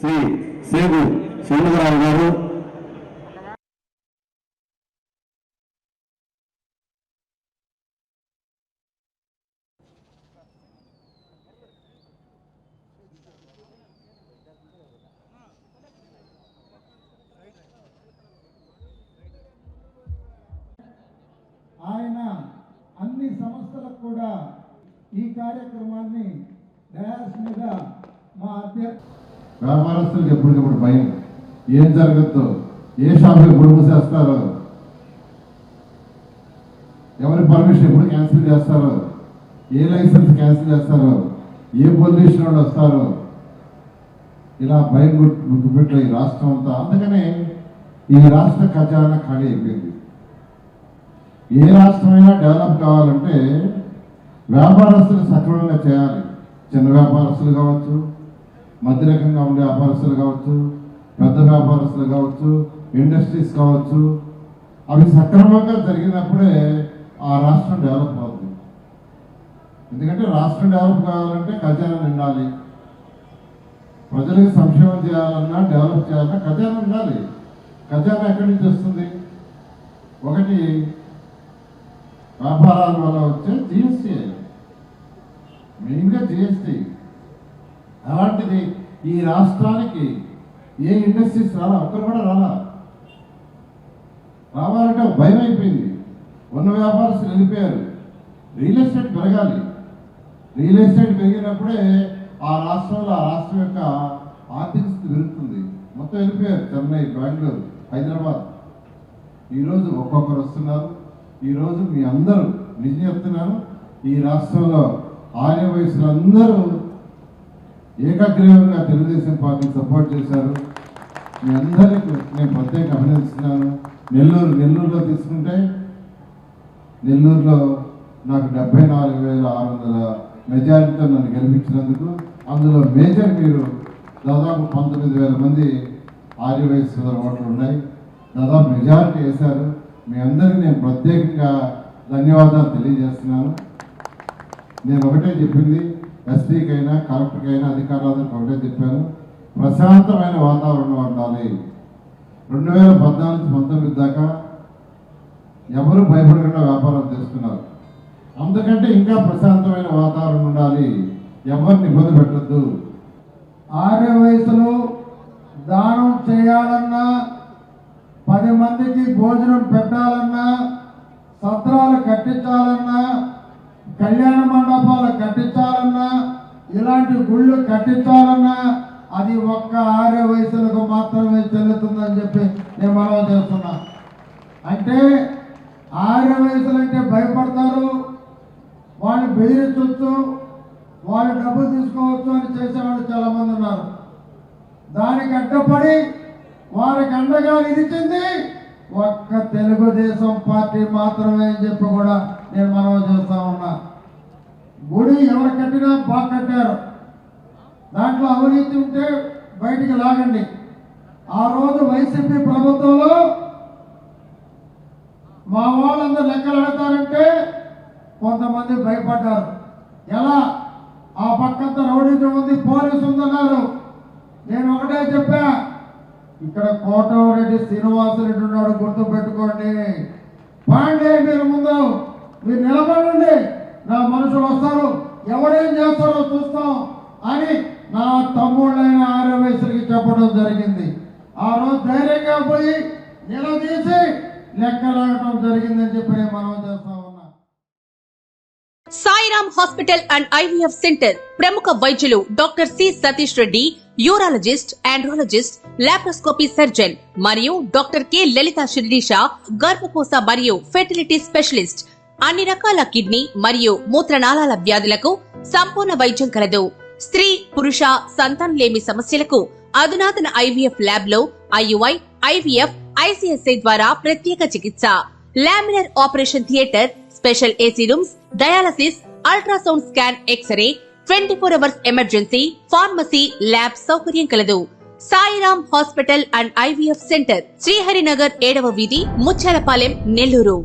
శ్రీ సేగు గారు. ఆయన అన్ని సంస్థలకు కూడా ఈ కార్యక్రమాన్ని డయాస్ మీద వ్యాపారస్తులకు ఎప్పటికప్పుడు భయం. ఏం జరగద్దు? ఏ షాప్ ఎప్పుడు మూసేస్తారు? ఎవరి పర్మిషన్ ఎప్పుడు క్యాన్సిల్ చేస్తారు? ఏ లైసెన్స్ క్యాన్సిల్ చేస్తారు? ఏ పొల్యూషన్ వాళ్ళు వస్తారు? ఇలా భయం గుప్పిట్లో ఈ రాష్ట్రం అంతా. అందుకనే ఈ రాష్ట్ర ఖజానా ఖాళీ అయిపోయింది. ఏ రాష్ట్రమైనా డెవలప్ కావాలంటే వ్యాపారస్తులు సక్రమంగా చేయాలి. చిన్న వ్యాపారస్తులు కావచ్చు మధ్యరకంగా ఉండే వ్యాపారస్తులు కావచ్చు పెద్ద వ్యాపారస్తులు కావచ్చు ఇండస్ట్రీస్ కావచ్చు అవి సక్రమంగా జరిగినప్పుడే ఆ రాష్ట్రం డెవలప్ అవుతుంది ఎందుకంటే రాష్ట్రం డెవలప్ కావాలంటే ఖజానా నిండాలి ప్రజలకు సంక్షేమం చేయాలన్నా డెవలప్ చేయాలన్నా ఖజానా ఉండాలి. ఖజానా ఎక్కడి నుంచి వస్తుంది? ఒకటి వ్యాపారాల వల్ల వచ్చే జిఎస్టీ. మెయిన్గా జిఎస్టీ. అలాంటిది ఈ రాష్ట్రానికి ఏ ఇండస్ట్రీస్ రాలా? ఒక్కరు కూడా రాలా? రావాలంటే భయం అయిపోయింది. ఉన్న వ్యాపారస్తులు వెళ్ళిపోయారు. రియల్ ఎస్టేట్ పెరగాలి. రియల్ ఎస్టేట్ పెరిగినప్పుడే ఆ రాష్ట్రంలో ఆ రాష్ట్రం యొక్క ఆర్థిక స్థితి పెరుగుతుంది. మొత్తం వెళ్ళిపోయారు. చెన్నై బెంగళూరు హైదరాబాద్. ఈరోజు ఒక్కొక్కరు వస్తున్నారు. ఈరోజు మీ అందరూ నిజం చెప్తున్నాను ఈ రాష్ట్రంలో ఆర్య వయసులు అందరూ ఏకగ్రీవంగా తెలుగుదేశం పార్టీని సపోర్ట్ చేశారు. మీ అందరికీ నేను ప్రత్యేక అభినందిస్తున్నాను. నెల్లూరు నెల్లూరులో తీసుకుంటే నెల్లూరులో నాకు డెబ్బై నాలుగు వేల ఆరు వందల మెజారిటీతో నన్ను గెలిపించినందుకు అందులో మేజర్ మీరు దాదాపు పంతొమ్మిది వేల మంది ఆర్య వయసు ఓట్లు ఉన్నాయి. దాదాపు మెజారిటీ వేశారు. మీ అందరికీ నేను ప్రత్యేకంగా ధన్యవాదాలు తెలియజేస్తున్నాను. నేను ఒకటే చెప్పింది. ఎస్పీకైనా కలెక్టర్కైనా అధికారులందరికీ ఒకటే చెప్పాను ప్రశాంతమైన వాతావరణం ఉండాలి. రెండు వేల పద్నాలుగు పంతొమ్మిది దాకా ఎవరు భయపడకుండా వ్యాపారం చేస్తున్నారు. అందుకంటే ఇంకా ప్రశాంతమైన వాతావరణం ఉండాలి. ఎవరిని ఇబ్బంది పెట్టద్దు. ఆర్య వయసులో దానం చేయాలన్నా పది మందికి భోజనం పెట్టాలన్నా సత్రాలు కట్టించాలన్నా కళ్యాణ మండపాలు కట్టించాలన్నా ఇలాంటి గుళ్ళు కట్టించాలన్నా అది ఒక్క ఆరే వయసులకు మాత్రమే చెల్లుతుందని చెప్పి నేను మనవి చేస్తున్నా. అంటే ఆరే వయసులు అంటే భయపడతారు వాళ్ళు బెదిరించవచ్చు వాళ్ళు డబ్బులు తీసుకోవచ్చు అని చేసేవాళ్ళు చాలామంది ఉన్నారు. దానికి అడ్డపడి వారికి అండగా నిలిచింది ఒక్క తెలుగుదేశం పార్టీ మాత్రమే అని చెప్పి కూడా నేను మనవి చేస్తా ఉన్నా. గుడి ఎవరు కట్టినా బాగా కట్టారు. దాంట్లో అవినీతి ఉంటే బయటికి లాగండి. ఆ రోజు వైసీపీ ప్రభుత్వంలో మా వాళ్ళందరూ లెక్కలు అడతారంటే కొంతమంది భయపడ్డారు. ఎలా? ఆ పక్కంత రౌడీజం ఉంది పోలీసు ఉందన్నారు. నేను ఒకటే చెప్పా ఇక్కడ కోటరెడ్డి శ్రీనివాసరెడ్డి ఉన్నాడు గుర్తు పెట్టుకోండి. పాండే మీరు ముందు మీరు నిలబడండి. మనుషులు వస్తారు. ఎవడేం చేస్తారో చూస్తాం. అని నా తమ్ముళ్ళైన ఆరో చెప్పడం జరిగింది. ఆ రోజు ధైర్యంగా పోయి నిలదీసి లెక్కలాడటం జరిగిందని చెప్పి మనం చేస్తా Sairam hospital and IVF centre ప్రముఖ వైద్యులు doctor C Satish Reddy urologist andrologist laparoscopy surgeon మరియు డాక్టర్ కె లలిత శిరీష గర్భకోశ మరియు ఫెర్టిలిటీ స్పెషలిస్ట్ అన్ని రకాల కిడ్నీ మరియు మూత్రనాళాల వ్యాధులకు సంపూర్ణ వైద్యం కలదు. స్త్రీ పురుష సంతానం లేమి సమస్యలకు అధునాతన ఐవీఎఫ్ ల్యాబ్లో ఐయుఐ ఐవీఎఫ్ ఐసిఎస్ఐ ద్వారా ప్రత్యేక చికిత్స. Laminar operation theatre special AC rooms dialysis ultrasound scan X ray twenty four hours emergency pharmacy lab సౌకర్యం కలదు. Sairam hospital and IVF centre Sriharinagar ఏడవ వీధి ముచ్చాలపాలెం నెల్లూరు.